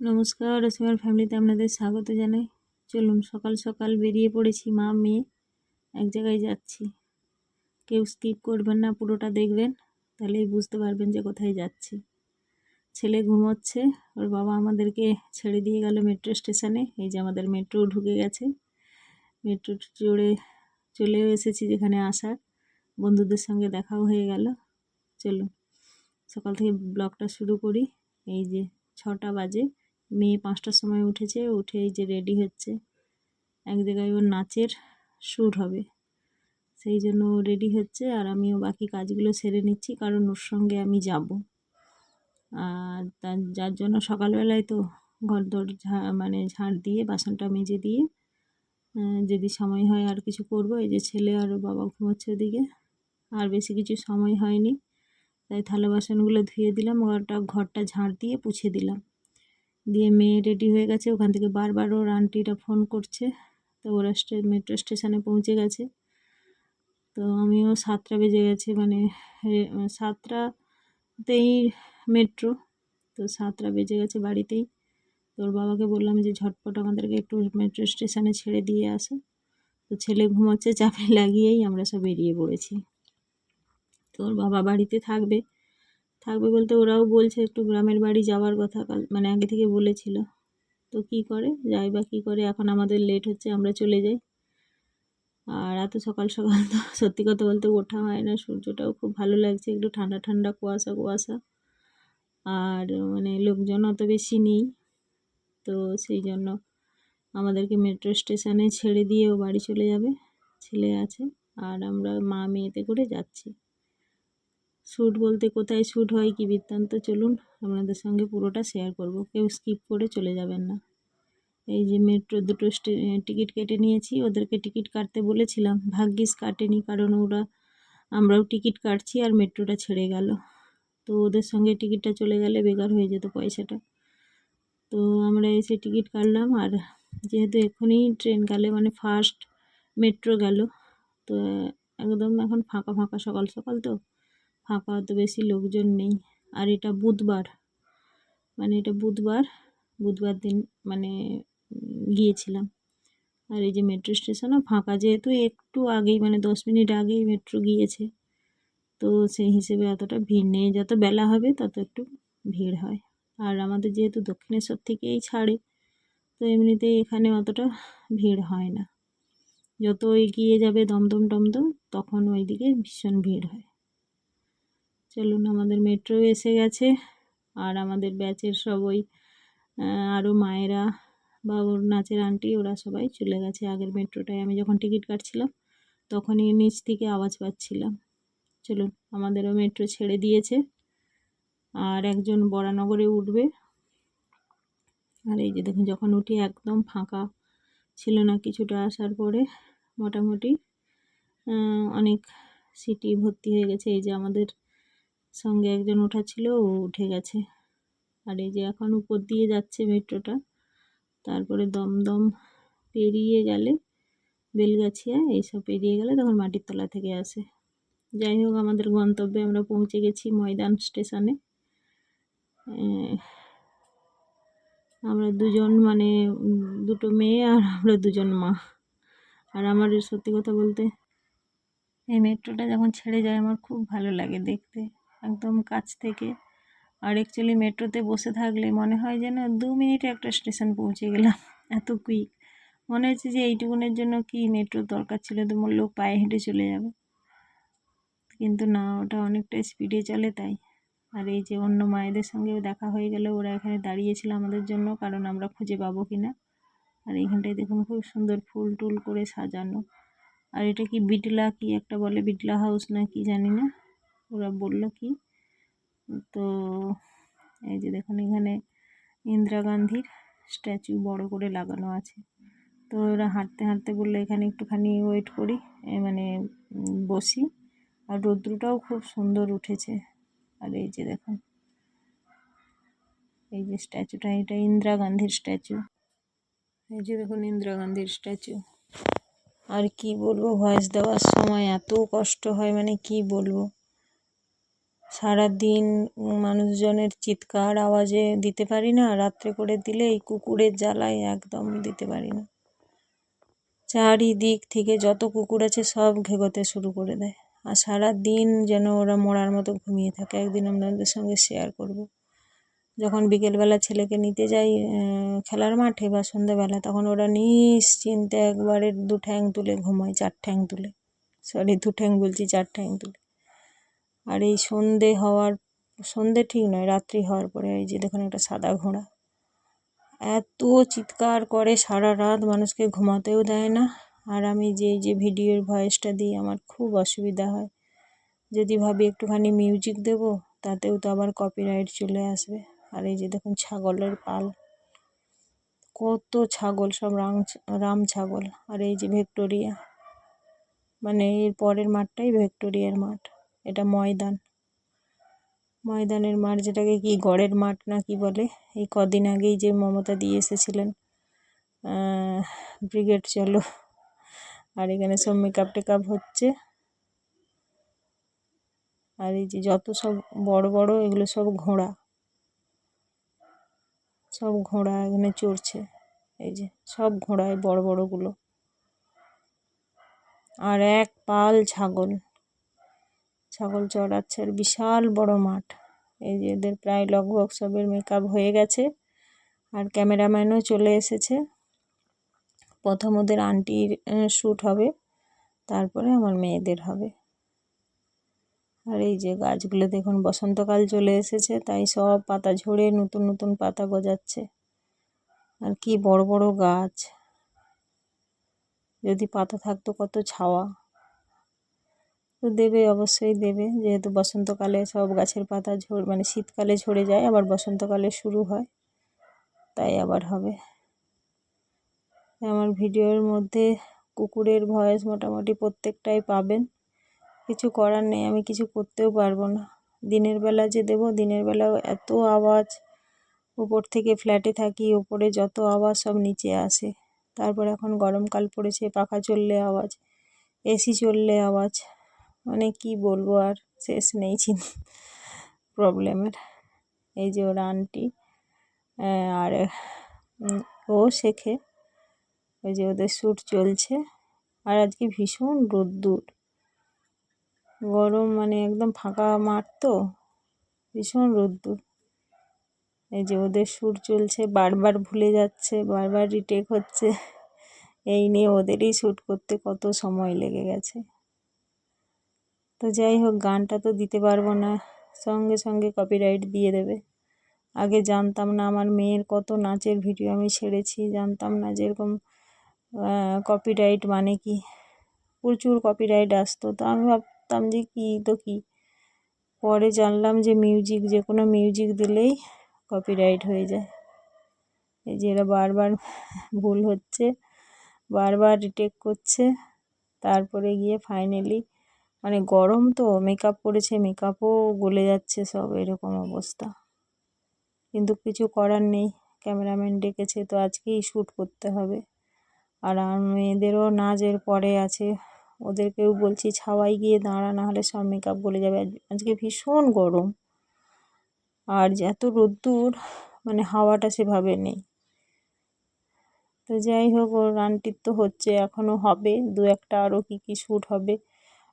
নমস্কার, রসিমার ফ্যামিলিতে আপনাদের স্বাগত জানাই। চলুন, সকাল সকাল বেরিয়ে পড়েছি মা, মেয়ে, এক জায়গায় যাচ্ছি। কেউ স্কিপ করবেন না, পুরোটা দেখবেন, তাহলেই বুঝতে পারবেন যে কোথায় যাচ্ছি। ছেলে ঘুমোচ্ছে, ওর বাবা আমাদেরকে ছেড়ে দিয়ে গেল মেট্রো স্টেশনে এই যে আমাদের মেট্রো ঢুকে গেছে। মেট্রো চড়ে চলেও এসেছি যেখানে আসার। বন্ধুদের সঙ্গে দেখাও হয়ে গেল। চলুন, সকাল থেকে ব্লগটা শুরু করি। এই যে ছটা বাজে। মেয়ে পাঁচটার সময় উঠেছে, উঠে এই যে রেডি হচ্ছে। এক জায়গায় ওর নাচের শ্যুট হবে। সেই জন্য রেডি হচ্ছে আর আমিও বাকি কাজগুলো সেরে নিচ্ছি, কারণ ওর সঙ্গে আমি যাব। আর তার, যার জন্য সকালবেলায় তো ঘর দর মানে ঝাড় দিয়ে, বাসনটা মেজে দিয়ে যদি সময় হয় আর কিছু করব, এই যে ছেলে আর বাবা ঘুমোচ্ছে ওদিকে, আর বেশি কিছু সময় হয়নি। তাই থালা বাসনগুলো ধুয়ে দিলাম ওটা ঘরটা ঝাড় দিয়ে পুছে দিলাম। দিয়ে মেয়ে রেডি হয়ে গেছে। ওখান থেকে বারবার ওর আন্টিরা ফোন করছে। তো ওরা মেট্রো স্টেশনে পৌঁছে গেছে। তো আমিও সাতটা বেজে গেছে মানে সাতটাতেই মেট্রো তো সাতটা বেজে গেছে বাড়িতেই। তোর বাবাকে বললাম যে, ঝটপট আমাদেরকে একটু মেট্রো স্টেশনে ছেড়ে দিয়ে আসো। তো ছেলে ঘুমাচ্ছে, চাপে লাগিয়েই আমরা সব বেরিয়ে পড়েছি। তোর বাবা বাড়িতে থাকবে। থাকবে বলতে ওরাও বলছে একটু গ্রামের বাড়ি যাওয়ার কথা কাল মানে আগে থেকে বলেছিল। তো কি করে? যাই বা কী করে? এখন আমাদের লেট হচ্ছে, আমরা চলে যাই। আর এত সকাল সকাল তো সত্যি কথা বলতে ওঠা হয় না, সূর্যটাও খুব ভালো লাগছে, একটু ঠান্ডা ঠান্ডা কুয়াশা কুয়াশা। আর মানে লোকজন অত বেশি নেই, তো সেই জন্য আমাদেরকে মেট্রো স্টেশনে ছেড়ে দিয়েও বাড়ি চলে যাবে, ছেলে আছে। আর আমরা মা মেয়েতে করে যাচ্ছি। শ্যুট বলতে কোথায় শ্যুট হয় কি বৃত্তান্ত চলুন আপনাদের সঙ্গে পুরোটা শেয়ার করব। কেউ স্কিপ করে চলে যাবেন না। এই যে মেট্রো দুটো টিকিট কেটে নিয়েছি, ওদেরকে টিকিট কাটতে বলেছিলাম। ভাগ্যিস কাটেনি কারণ ওরা, আমরাও টিকিট কাটছি আর মেট্রোটা ছেড়ে গেল। তো ওদের সঙ্গে টিকিটটা চলে গেলে বেকার হয়ে যেত পয়সাটা। তো আমরা এসে টিকিট কাটলাম আর যেহেতু এখনই ট্রেন গেলে মানে ফার্স্ট মেট্রো গেল, তো একদম এখন ফাঁকা ফাঁকা সকাল সকাল তো। ফাঁকা অত বেশি লোকজন নেই। আর এটা বুধবার। মানে এটা বুধবার বুধবার দিন মানে গিয়েছিলাম। আর এই যে মেট্রো স্টেশনও ফাঁকা, যেহেতু একটু আগেই মানে দশ মিনিট আগেই মেট্রো গিয়েছে, তো সেই হিসেবে অতটা ভিড় নেই। যত বেলা হবে, তত একটু ভিড় হয়। আর আমাদের যেহেতু দক্ষিণেশ্বর থেকেই ছাড়ে, তো এমনিতেই এখানে অতটা ভিড় হয় না। যত এগিয়ে যাবে দমদম টমদম, তখন ওইদিকে ভীষণ ভিড় হয়। চলুন আমাদের মেট্রো এসে গেছে। আর আমাদের ব্যাচের সব ওই আরও মায়েরা বা ওর নাচের আন্টি ওরা সবাই চলে গেছে আগের মেট্রোটায় আমি যখন টিকিট কাটছিলাম, তখনই নিচ থেকে আওয়াজ পাচ্ছিলাম। চলুন, আমাদেরও মেট্রো ছেড়ে দিয়েছে। আর একজন বরানগরে উঠবে। আর এই যে দেখুন, যখন উঠি একদম ফাঁকা ছিল না কিছুটা আসার পরে, মোটামুটি অনেক সিটি ভর্তি হয়ে গেছে। এই যে আমাদের সঙ্গে একজন ওঠা ছিল, ও উঠে গেছে। আর এই যে এখন উপর দিয়ে যাচ্ছে মেট্রোটা, তারপরে দমদম পেরিয়ে গেলে বেলগাছিয়া, এইসব পেরিয়ে গেলে তখন মাটির তলা থেকে আসে। যাই হোক, আমাদের গন্তব্যে আমরা পৌঁছে গেছি ময়দান স্টেশনে। আমরা দুজন মানে দুটো মেয়ে আর আমরা দুজন মা। আর আমার সত্যি কথা বলতে, এই মেট্রোটা যখন ছেড়ে যায়, আমার খুব ভালো লাগে দেখতে। একদম কাছ থেকে। আর অ্যাকচুয়ালি মেট্রোতে বসে থাকলে মনে হয় যেন দু মিনিটে একটা স্টেশন পৌঁছে গেলাম এত কুইক মনে হচ্ছে যে এইটুকুনের জন্য কি মেট্রোর দরকার ছিল, তো লোক পায়ে হেঁটে চলে যাবে। কিন্তু না, ওটা অনেকটা স্পিডে চলে তাই। আর এই যে অন্য মায়েদের সঙ্গেও দেখা হয়ে গেলে, ওরা এখানে দাঁড়িয়েছিল আমাদের জন্য, কারণ আমরা খুঁজে পাবো কি না আর এইখানটায় দেখুন খুব সুন্দর ফুল টুল করে সাজানো। আর এটা কি বিটলা কি একটা বলে, বিটলা হাউস না কি জানি না? ওরা বলল কি? তো এই যে দেখুন এখানে ইন্দিরা গান্ধীর স্ট্যাচু বড় করে লাগানো আছে। তো ওরা হাঁটতে হাঁটতে বলল, এখানে একটুখানি ওয়েট করি মানে বসি। আর রৌদ্রটাও খুব সুন্দর উঠেছে। আর এই যে দেখুন, এই যে স্ট্যাচুটা, এটা ইন্দিরা গান্ধীর স্ট্যাচু। এই যে দেখুন ইন্দিরা গান্ধীর স্ট্যাচু। আর কি বলব ভয়েস দেওয়ার সময় এত কষ্ট হয় মানে কি বলব? সারা দিন মানুষজনের চিৎকার আওয়াজে দিতে পারি না, রাত্রে করে দিলে এই কুকুরের জ্বালায় একদম দিতে পারি না। চারিদিক থেকে যত কুকুর আছে সব ঘেগোতে শুরু করে দেয়। আর সারা দিন যেন ওরা মরার মতো ঘুমিয়ে থাকে, একদিন আপনাদের সঙ্গে শেয়ার করব। যখন বিকেলবেলা ছেলেকে নিতে যাই খেলার মাঠে বা সন্ধ্যেবেলা, তখন ওরা নিশ্চিন্তে একবারে দু ঠ্যাং তুলে ঘুমায়, চার ঠ্যাং তুলে। সরি দু ঠ্যাং বলছি, চার ঠ্যাং তুলে। আর এই সন্ধে হওয়ার, সন্ধে ঠিক নয়, রাত্রি হওয়ার পরে এই যে দেখুন একটা সাদা ঘোড়া। এত চিৎকার করে, সারা রাত মানুষকে ঘুমাতেও দেয় না। আর আমি যে যে ভিডিওর ভয়েসটা দিই, আমার খুব অসুবিধা হয়। যদি ভাবি একটুখানি মিউজিক দেব, তাতেও তো আবার কপিরাইট চলে আসবে। আর এই যে দেখুন ছাগলের পাল। কত ছাগল, সব রাম রাম ছাগল। আর এই যে ভিক্টোরিয়া। মানে এর পরের মাঠটাই ভিক্টোরিয়ার মাঠ। এটা ময়দান। ময়দানের মাঠ যেটাকে কি গড়ের মাঠ না কি বলে? এই কদিন আগেই যে মমতা দিয়ে এসেছিলেন ব্রিগেড চলো। আর এখানে সব মেকআপ টেকআপ হচ্ছে। আর এই যে যত সব বড় বড় এগুলো সব ঘোড়া। সব ঘোড়া এখানে চড়ছে। এই যে সব ঘোড়ায় বড় বড়গুলো। আর এক পাল ছাগল। ছাগল চড়াচ্ছে, আর বিশাল বড় মাঠ। এই যে এদের প্রায় লগভগ সবের মেকআপ হয়ে গেছে, আর ক্যামেরাম্যানও চলে এসেছে। প্রথম ওদের আন্টির শ্যুট হবে, তারপরে আমার মেয়েদের হবে। আর এই যে গাছগুলো দেখুন, বসন্তকাল চলে এসেছে, তাই সব পাতা ঝরে নতুন নতুন পাতা গজাচ্ছে। আর কি বড় বড় গাছ। যদি পাতা থাকতো কত ছাওয়া। তো দেবে, অবশ্যই দেবে। যেহেতু বসন্তকালে সব গাছের পাতা ঝর মানে শীতকালে ঝরে যায়, আবার বসন্তকালে শুরু হয়, তাই আবার হবে। আমার ভিডিওর মধ্যে কুকুরের ভয়েস মোটামুটি প্রত্যেকটাই পাবেন। কিছু করার নেই, আমি কিছু করতেও পারব না। দিনের বেলা যে দেব, দিনের বেলাও এত আওয়াজ, উপর থেকে ফ্ল্যাটে থাকি ওপরে যত আওয়াজ সব নিচে আসে। তারপর এখন গরমকাল পড়েছে, পাখা চললে আওয়াজ, এসি চললে আওয়াজ। মানে কি বলব আর? শেষ নেই প্রবলেমের। এই যে ওর আন্টি আর ও শেখে। ওই যে ওদের শ্যুট চলছে। আর আজকে ভীষণ রোদ্দুর। গরম মানে একদম ফাঁকা মাঠ তো। ভীষণ রোদ্দুর। এই যে ওদের শ্যুট চলছে, বারবার ভুলে যাচ্ছে, বারবার রিটেক হচ্ছে। এই নিয়ে ওদেরই শ্যুট করতে কত সময় লেগে গেছে। তো যাই হোক, গানটা তো দিতে পারব না। সঙ্গে সঙ্গে কপিরাইট দিয়ে দেবে। আগে জানতাম না আমার মেয়ের কত নাচের ভিডিও আমি ছেড়েছি। জানতাম না যেরকম কপিরাইট মানে কি। প্রচুর কপিরাইট আসতো। তো আমি ভাবতাম যে কী, তো কী? পরে জানলাম যে মিউজিক যে কোনো মিউজিক দিলেই কপিরাইট হয়ে যায়। এই যে এরা বারবার ভুল হচ্ছে, বারবার রিটেক করছে। তারপরে গিয়ে ফাইনালি মানে গরম তো মেকআপ করেছে মেকআপও গলে যাচ্ছে সব, এরকম অবস্থা। কিন্তু কিছু করার নেই ক্যামেরাম্যান ডেকেছে তো আজকেই শ্যুট করতে হবে। আর মেয়েদেরও নাচ এর পরে আছে, ওদেরকেও বলছি ছাওয়াই গিয়ে দাঁড়া, না হলে সব মেকআপ গলে যাবে। আজকে ভীষণ গরম। আর এত রোদ্দুর মানে হাওয়াটা সেভাবে নেই। তো যাই হোক, ওর আন্টির তো হচ্ছে এখনও হবে, দু একটা আরও কী কী শ্যুট হবে।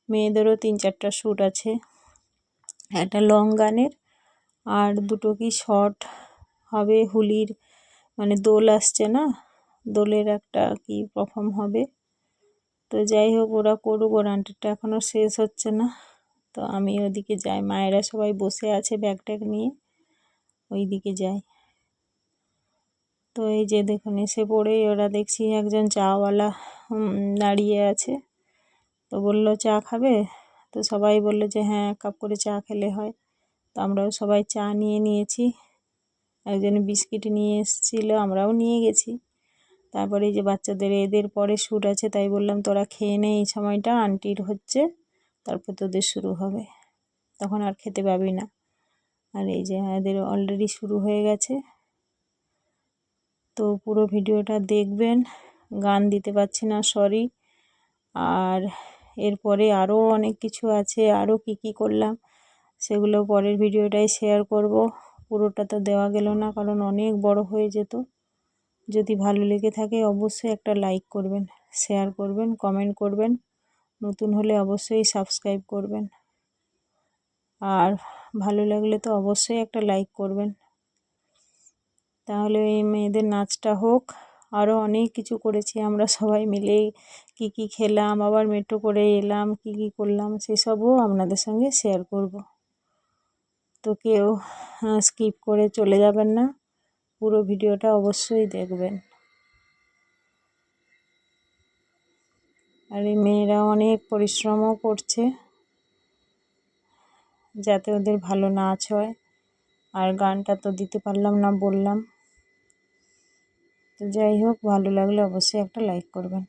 মেয়েদেরও তিন চারটা শ্যুট আছে। একটা লং গানের আর দুটো কি শর্ট হবে, হুলির মানে দোল আসছে না? দোলের একটা কি পারফর্ম হবে? তো যাই হোক, ওরা করুক, ওর আন্টিটা এখনও শেষ হচ্ছে না। তো আমি ওদিকে যাই। মায়েরা সবাই বসে আছে ব্যাগ ট্যাগ নিয়ে। ওই দিকে যাই। তো এই যে দেখুন, এসে পড়েই ওরা দেখছি একজন চাওয়ালা দাঁড়িয়ে আছে। তো বলল, চা খাবে? তো সবাই বলল যে হ্যাঁ এক কাপ করে চা খেলে হয়। তো আমরাও সবাই চা নিয়ে নিয়েছি। একজন বিস্কিট নিয়ে এসেছিল, আমরাও নিয়ে গেছি। তারপরে এই যে বাচ্চাদের, এদের পরে শ্যুট আছে, তাই বললাম, তোরা খেয়ে নে, এই সময়টা আন্টির হচ্ছে, তারপর তোদের শুরু হবে। তখন আর খেতে পাবি না। আর এই যে এদের অলরেডি শুরু হয়ে গেছে। তো পুরো ভিডিওটা দেখবেন। গান দিতে পারছি না সরি আর এরপরে আরও অনেক কিছু আছে আরও কী কী করলাম, সেগুলো পরের ভিডিওটাই শেয়ার করব। পুরোটা তো দেওয়া গেল না, কারণ অনেক বড় হয়ে যেত। যদি ভালো লেগে থাকে অবশ্যই একটা লাইক করবেন শেয়ার করবেন কমেন্ট করবেন, নতুন হলে অবশ্যই সাবস্ক্রাইব করবেন। আর ভালো লাগলে তো অবশ্যই একটা লাইক করবেন। তাহলে এই মেয়েদের নাচটা হোক আরও অনেক কিছু করেছি আমরা সবাই মিলে কি কি খেলাম, আবার মেট্রো করে এলাম, কি কি করলাম, সেসবও আপনাদের সঙ্গে শেয়ার করব। তো কেউ স্কিপ করে চলে যাবেন না, পুরো ভিডিওটা অবশ্যই দেখবেন। আর এই মেয়েরা অনেক পরিশ্রমও করছে, যাতে ওদের ভালো নাচ হয়। আর গানটা তো দিতে পারলাম না, বললাম। তো যাই হোক, ভালো লাগলে অবশ্যই একটা লাইক করবেন।